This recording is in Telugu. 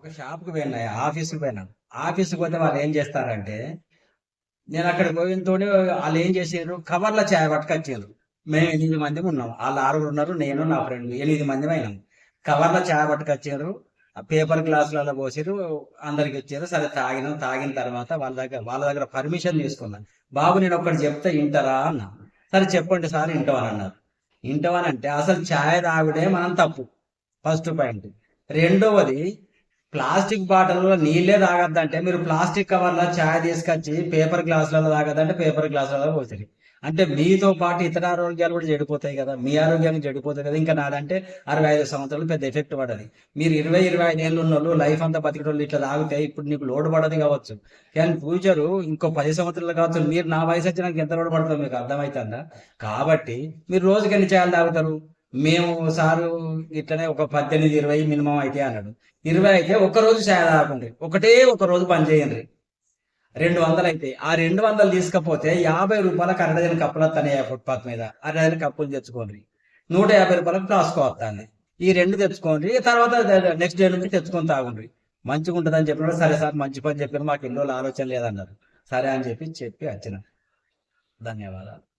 ఒక షాప్కి పోయినా ఆఫీస్కి పోయినాను ఆఫీస్కి పోతే వాళ్ళు ఏం చేస్తారంటే నేను అక్కడికి పోయినతోనే వాళ్ళు ఏం చేసారు కవర్లో చాయ్ పట్టుకొచ్చారు మేము ఎనిమిది మంది ఉన్నాం. వాళ్ళు ఆరుగురు ఉన్నారు నేను నా ఫ్రెండ్ ఎనిమిది మంది అయినాం కవర్ల చాయ్ పట్టుకొచ్చారు ఆ పేపర్ గ్లాసులలో పోసారు అందరికి ఇచ్చారు. సరే తాగినాం. తాగిన తర్వాత వాళ్ళ దగ్గర వాళ్ళ దగ్గర పర్మిషన్ తీసుకున్నాను బాబు నేను ఒకటి చెప్తే వింటారా అన్నా. సరే చెప్పండి సార్ వింటామని అన్నారు. వింటామని అంటే అసలు ఛాయ్ తాగుడే మనం తప్పు. First point. రెండవది ప్లాస్టిక్ బాటిల్లో నీళ్ళే తాగద్దంటే మీరు ప్లాస్టిక్ కవర్లో ఛాయ్ తీసుకొచ్చి పేపర్ గ్లాసులలో తాగద్దంటే పేపర్ గ్లాసులలో పోతుంది అంటే మీతో పాటు ఇతర ఆరోగ్యాలు కూడా చెడిపోతాయి కదా. మీ ఆరోగ్యానికి చెడిపోతాయి కదా. ఇంకా నాదంటే అరవై ఐదు సంవత్సరాలు పెద్ద ఎఫెక్ట్ పడదు. మీరు ఇరవై ఇరవై ఐదు ఏళ్ళు ఉన్న వాళ్ళు లైఫ్ అంతా బతికేటోళ్ళు ఇట్లా తాగితే ఇప్పుడు నీకు లోడ్ పడదు కావచ్చు. కానీ ఫ్యూచర్ ఇంకో పది సంవత్సరాలు కావచ్చు. మీరు నా వయసు వచ్చినాక ఎంత లోడ్ పడుతుందో మీకు అర్థమవుతుందా కాబట్టి మీరు రోజుకి ఎన్ని చేయాలి తాగుతారు? మేము సారు ఇట్లనే ఒక పద్దెనిమిది ఇరవై మినిమం అయితే అన్నాడు. ఇరవై అయితే ఒక రోజు చాయ్ ఒకటే ఒక రోజు పని చేయండి. రెండు వందలు అయితే. ఆ రెండు వందలు తీసుకపోతే యాభై రూపాయలకు కరెంటు కప్పులు వస్తాయి ఫుట్పాత్ మీద. అరడైన కప్పులు తెచ్చుకోండి. నూట యాభై రూపాయలకు ఫ్లాస్కో వస్తాను ఈ రెండు తెచ్చుకోండి. తర్వాత నెక్స్ట్ డే నుంచి తెచ్చుకొని తాగుండ్రి. మంచిగా ఉంటుందని చెప్పినప్పుడు సరే సార్ మంచి పని చెప్పిన మాకు ఎన్నో ఆలోచన లేదన్నారు. సరే అని చెప్పి చెప్పి వచ్చిన. ధన్యవాదాలు.